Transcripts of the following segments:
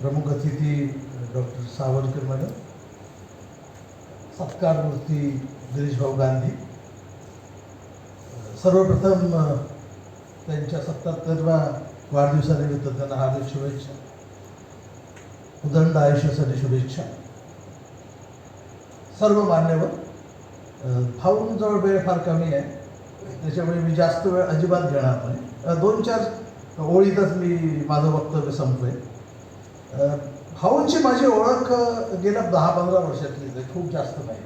प्रमुख अतिथी doctor Savarkar madam सत्कारमूर्ती गिरीशभाऊ गांधी सर्वप्रथम त्यांच्या सत्याहत्तरव्या वाढदिवसानिमित्त त्यांना हार्दिक शुभेच्छा उदंड आयुष्यासाठी शुभेच्छा. सर्व मान्यवर भाऊंजवळ वेळ फार कमी आहे त्याच्यामुळे मी जास्त वेळ अजिबात घेणार नाही. दोन चार ओळीतच मी माझं वक्तव्य संपवेल भाऊंची माझी ओळख गेल्या दहा पंधरा वर्षातली खूप जास्त नाही.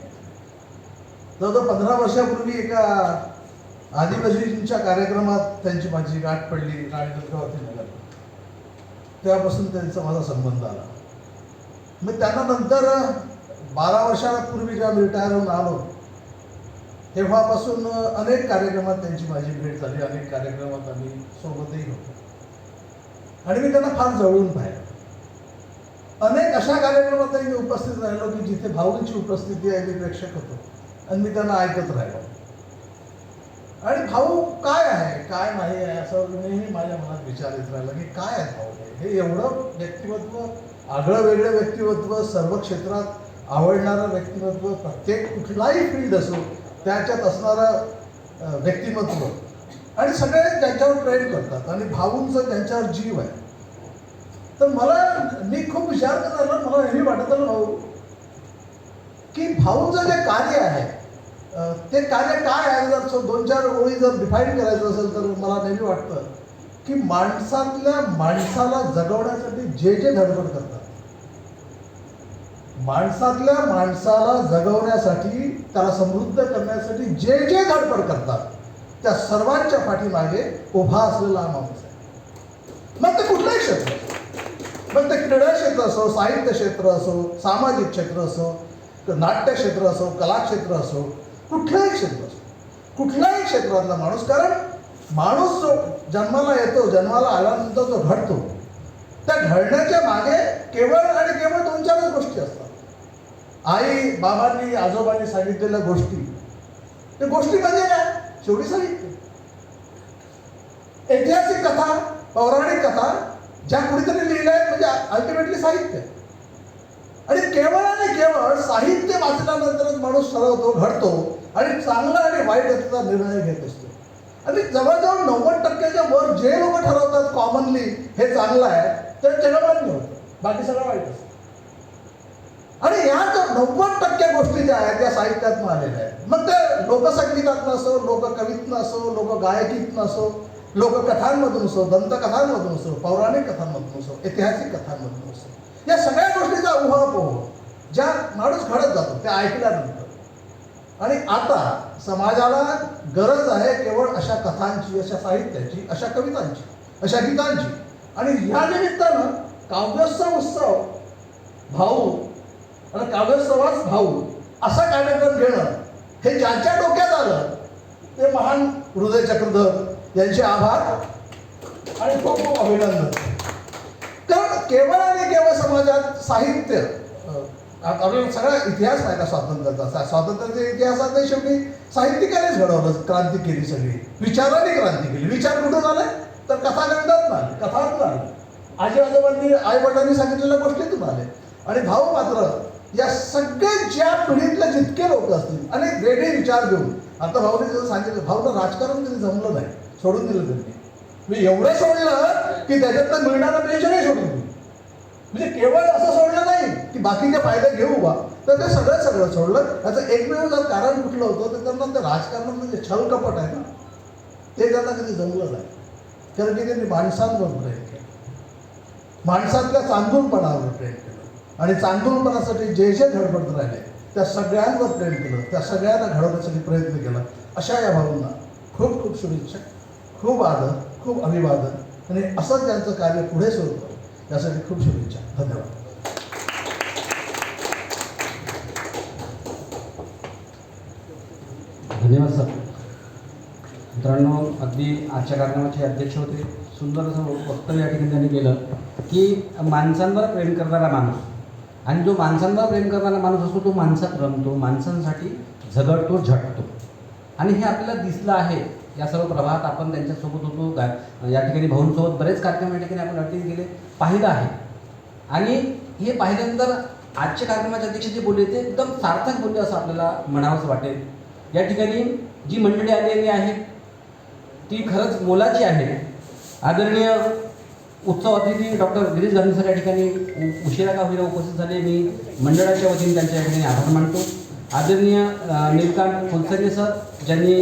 जवळजवळ पंधरा वर्षापूर्वी एका आदिवासींच्या कार्यक्रमात त्यांची माझी गाठ पडली राणीगंगावरती नगर तेव्हापासून त्यांचा माझा संबंध आला. मग त्यांना नंतर बारा वर्षापूर्वी जेव्हा मी रिटायर होऊन आलो तेव्हापासून अनेक कार्यक्रमात त्यांची माझी भेट झाली. अनेक कार्यक्रमात आम्ही सोबतही होतो. आणि मी त्यांना फार जवळून पाहिलं. अनेक अशा कार्यक्रमातही मी उपस्थित राहिलो की जिथे भाऊंची उपस्थिती आहे मी प्रेक्षक होतो. आणि मी त्यांना ऐकत राहिलो. आणि भाऊ काय आहे? काय नाही आहे असं नेहमी माझ्या मनात विचार येत राहिला की काय आहे भाऊ? हे? एवढं व्यक्तिमत्व आगळं वेगळं व्यक्तिमत्व सर्व क्षेत्रात आवडणारं व्यक्तिमत्व प्रत्येक कुठलाही फील्ड असो त्याच्यात असणारं व्यक्तिमत्व. आणि सगळे त्यांच्यावर प्रेम करतात. आणि भाऊंचं त्यांच्यावर जीव आहे. तर मला मी खूप विचार करताना मला नेहमी वाटत आलं भाऊ की भाऊचं जे कार्य आहे ते कार्य काय आहे? जर सो दोन चार ओळी जर डिफाईन करायचं असेल तर मला नेहमी वाटतं की माणसातल्या माणसाला जगवण्यासाठी जे जे धडपड करतात. माणसातल्या माणसाला जगवण्यासाठी त्याला समृद्ध करण्यासाठी जे जे धडपड करतात त्या सर्वांच्या पाठीमागे उभा असलेला माणूस आहे. मग ते कुठलंही क्षेत्र असो. मग ते क्रीडा क्षेत्र असो साहित्य क्षेत्र असो सामाजिक क्षेत्र असो नाट्य क्षेत्र असो कलाक्षेत्र असो कुठलंही क्षेत्र असो कुठल्याही क्षेत्रातला माणूस कारण माणूस जो जन्माला येतो जन्माला आल्यानंतर जो घडतो त्या घडण्याच्या मागे केवळ आणि केवळ दोन चारच गोष्टी असतात. आई बाबांनी आजोबांनी सांगितलेल्या गोष्टी. त्या गोष्टी म्हणजे काय? शेवटी साहित्य ऐतिहासिक कथा पौराणिक कथा ज्या कुणीतरी लिहिल्या आहेत म्हणजे अल्टिमेटली साहित्य. आणि केवळ आणि केवळ साहित्य वाचल्यानंतरच माणूस ठरवतो घडतो आणि चांगला आणि वाईट याचा निर्णय घेत असतो. आणि जवळजवळ नव्वद टक्क्याच्या वर जे लोक ठरवतात कॉमनली हे चांगलं आहे तर त्याला मान्य होतं बाकी सगळं वाईट असतं. आणि या ज्या नव्वद टक्के गोष्टी ज्या आहेत त्या साहित्यातनं आलेल्या आहेत. मग ते लोकसंगीतातनं असो लोककवीतनं असो लोकगायकीतनं असो लोककथांमधून असो दंतकथांमधून असो पौराणिक कथांमधून असो ऐतिहासिक कथांमधून असो या सगळ्या गोष्टीचा उहापोह ज्या माणूस घडत जातो त्या ऐकल्यानंतर. आणि आता समाजाला गरज आहे केवळ अशा कथांची अशा साहित्याची अशा कवितांची अशा गीतांची. आणि ह्या निमित्तानं काव्योत्सव उत्सव भाऊ आणि काव्योत्सवाच भाऊ असा कार्यक्रम घेणं हे ज्यांच्या डोक्यात आलं ते महान हृदय चक्रधर यांचे आभार आणि खूप खूप अभिनंदन. कारण केवळ आणि केवळ समाजात साहित्य आपल्याला सगळा इतिहास माहिती आहे स्वातंत्र्याचा स्वातंत्र्याच्या इतिहासात शेवटी साहित्यिकानेच घडवलं क्रांती केली सगळी. विचाराने क्रांती केली. विचार कुठून आले तर कथाखंडातून आले कथात आले आजी आजोबांनी आई वडिलांनी सांगितलेल्या गोष्टीतून आले. आणि भाऊ मात्र या सगळ्या ज्या पिढीतले जितके लोक असतील आणि वेगळे विचार घेऊन आता भाऊने जसं सांगितलं भाऊनं राजकारण कधी जमलं नाही. सोडून दिलं त्यांनी. मी एवढं सोडलं की त्याच्यातनं मिळणारं पेन्शनही सोडून दिलं. म्हणजे केवळ असं सोडलं नाही की बाकीचे फायदे घेऊ बा. तर ते सगळं सगळं सोडलं. त्याचं एकमेव जर कारण कुठलं होतं तर त्यांना ते राजकारणात जे म्हणजे छल कपट आहे ना. ते त्यांना कधी जमलं नाही. कारण की त्यांनी माणसांवर प्रेम केलं. माणसातल्या चांदूलपणावर प्रेम केलं. आणि चांदूलपणासाठी जे जे धडपडत राहिले त्या सगळ्यांवर प्रेम केलं. त्या सगळ्यांना घडवण्यासाठी प्रयत्न केला. अशा या भावना खूप खूप शुभेच्छा. खूप आदर खूप अभिवादन आणि असंच त्यांचं कार्य पुढे सुरू करू. यासाठी खूप शुभेच्छा. धन्यवाद. धन्यवाद सर. मित्रांनो अगदी आजच्या कार्यक्रमाचे अध्यक्ष होते. सुंदर असं वक्तव्य या ठिकाणी त्यांनी केलं की माणसांवर प्रेम करणारा माणूस आणि जो माणसांवर प्रेम करणारा माणूस असतो तो माणसात रमतो माणसांसाठी झगडतो झटतो. आणि हे आपल्याला दिसलं आहे या सर्व प्रवाहात आपण त्यांच्यासोबत होतो. गा या ठिकाणी भाऊंसोबत बरेच कार्यक्रम या ठिकाणी आपण अटेंड केले. पाहिलं आहे. आणि हे पाहिल्यानंतर आजच्या कार्यक्रमाचे अध्यक्ष जे बोलले ते एकदम सार्थक बोलले असं आपल्याला म्हणावंसं वाटेल. या ठिकाणी जी मंडळी आलेली आहे ती खरंच मोलाची आहे आदरणीय उत्सव अतिथी डॉक्टर गिरीश गांधी सर या ठिकाणी उशिरा का होईना उपस्थित झाले. मी मंडळाच्या वतीने त्यांच्या ठिकाणी आभार मानतो. आदरणीय अ, नीलकांत फुलसरे सर ज्यांनी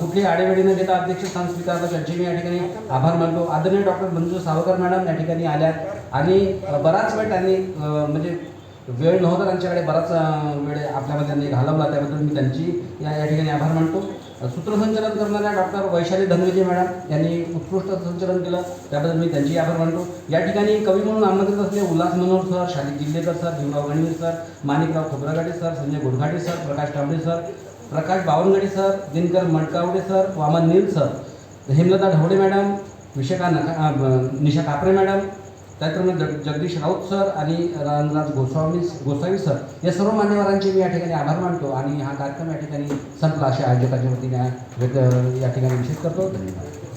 कुठली आडेवेडी न घेता अध्यक्षस्थान स्वीकारलं त्यांचे मी या ठिकाणी आभार मानतो. आदरणीय डॉक्टर मंजू सावकर मॅडम या ठिकाणी आल्यात. आणि बराच वेळ त्यांनी म्हणजे वेळ नव्हता त्यांच्याकडे बराच वेळ आपल्यामध्ये त्यांनी घालवला त्याबद्दल मी त्यांची या या ठिकाणी आभार मानतो. सूत्रसंचालन करणाऱ्या डॉक्टर वैशाली धनविजय मॅडम यांनी उत्कृष्ट संचलन केलं त्याबद्दल मी त्यांची आभार मानतो. या ठिकाणी कवी म्हणून आमंत्रित असले Ulhas Manohar sir Shalik Jilhekar sir Bhimrao Ganvir sir Manikrao Khobragade sir Sanjay Godghate sir Prakash Tambde sir Prakash Bawangade sir Dinkar Madkawade sir Waman Neel sir Hemlata Dhawde madam Vishakha नका निशा कापरे madam त्याचप्रमाणे जग Jagdish Raut sir आणि Ramraj Goswami Gosavi sir या सर्व मान्यवरांचे मी या ठिकाणी आभार मानतो आणि हा कार्यक्रम या ठिकाणी संपला. अशा आयोजकाच्या वतीने या ठिकाणी विशेष करतो. धन्यवाद.